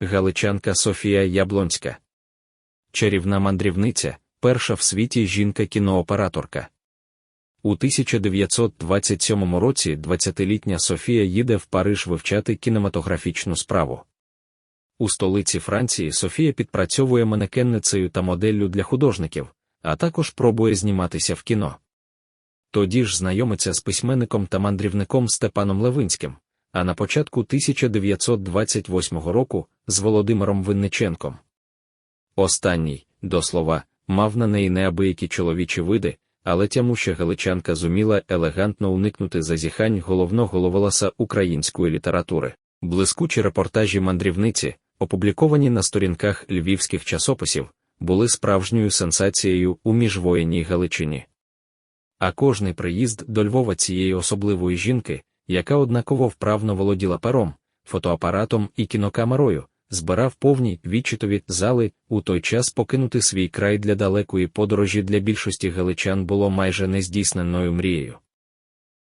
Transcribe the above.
галичанка Софія Яблонська. Чарівна мандрівниця, перша в світі жінка-кінооператорка. У 1927 році 20-літня Софія їде в Париж вивчати кінематографічну справу. У столиці Франції Софія підпрацьовує манекенницею та моделлю для художників, а також пробує зніматися в кіно. Тоді ж знайомиться з письменником та мандрівником Степаном Левинським, а на початку 1928 року з Володимиром Винниченком. Останній, до слова, мав на неї неабиякі чоловічі види, але тямуща галичанка зуміла елегантно уникнути зазіхань головного головолоса української літератури. Блискучі репортажі мандрівниці, опубліковані на сторінках львівських часописів, були справжньою сенсацією у міжвоєнній Галичині. А кожний приїзд до Львова цієї особливої жінки, яка однаково вправно володіла пером, фотоапаратом і кінокамерою, збирав повні відчитові зали, у той час покинути свій край для далекої подорожі для більшості галичан було майже нездійсненою мрією.